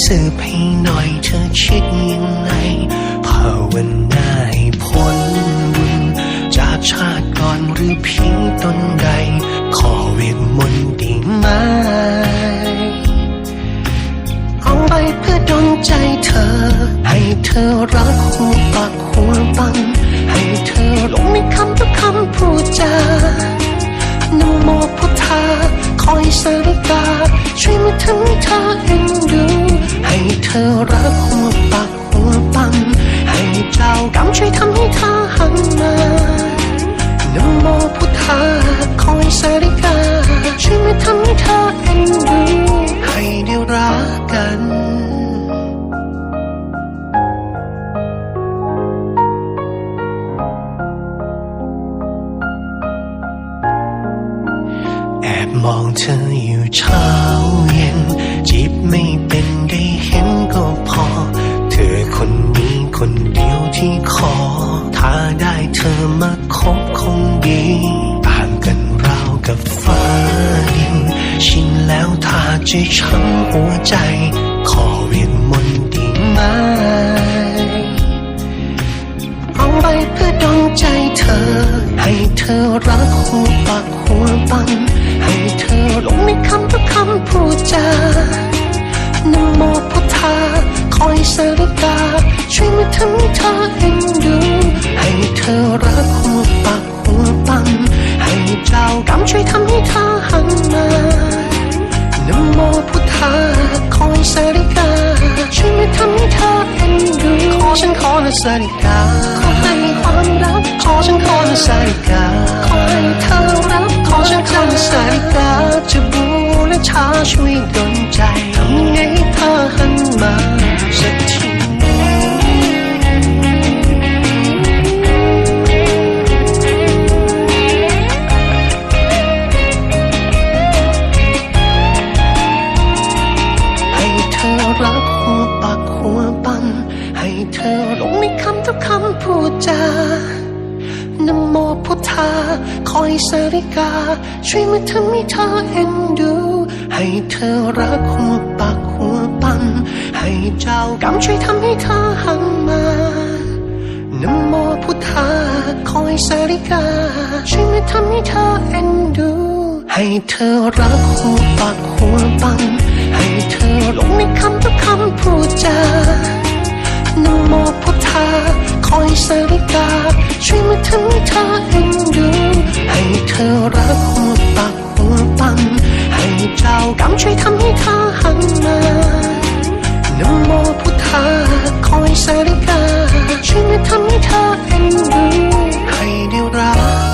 สืบให้หน่อยเธอคิดยังไงภาวนาใพ้นบุญจากชาติก่อนหรือเพียงตนใด ขอเวทมนต์ดีไหมเอาไปเพื่อดนใจเธอ ให้เธอรักหูปากหัวบัง ให้เธอลงในคำต่อคำพูดจานโมพุทธาคอยสารกาช่วยมาทำให้เธอ ธอรักหัวปักหัวปั๊มให้เจ้ากรรมช่วยทำให้เธอหันมานะโมพุทธาคอยสาริกาช่วยมาทำให้เธอเอ็นดูให้ได้รักกันแอบมองเธออยู่เช้า ธอมาคบคงดีต่างกันราวกับฟ้าดิน ชินแล้วถ้าจช้ำหัวใจ ขอเวียนมนต์ดีไหมเอาไปเพื่อดองใจเธอ ให้เธอรักหัวปากหัวปันให้เธอหลงในคำทุกคำพูดจานโมพุทธาคอยสาริกาช่วยมาทำให้เธอเอ็น สาริกาช่วยมาทำให้เธอเอ็นดูขอฉันขอนะสาริกาขอให้ความรักขอฉันขอนะสาริกาขอให้เธอรักขอฉันขอนะสาริกาจะบูและชาช่วยดลใจทำไงให้เธอหันมา รักหัวปากหัวปันให้เธอลงในคำทุกคำพูดจานโมพุทธา คอยสาริกา ช่วยมาทำให้เธอเอ็นดู ให้เธอรักหัวปากหัวปันให้เจ้ากรรมช่วยทำให้เธอหันมานโมพุทธา คอยสาริกา ช่วยมาทำให้เธอเอ็นดู ให้เธอรักหัวปากหัวปัน ให้กาช่วยมาทำให้เธอเองดูให้เธอรักหัวปักหัวปั๊มให้เจ้ากรรมช่วยทำให้เธอหันมานโมพุทธาคอยสาริกาช่วยมาทำให้เธอเองดูให้เด้รัก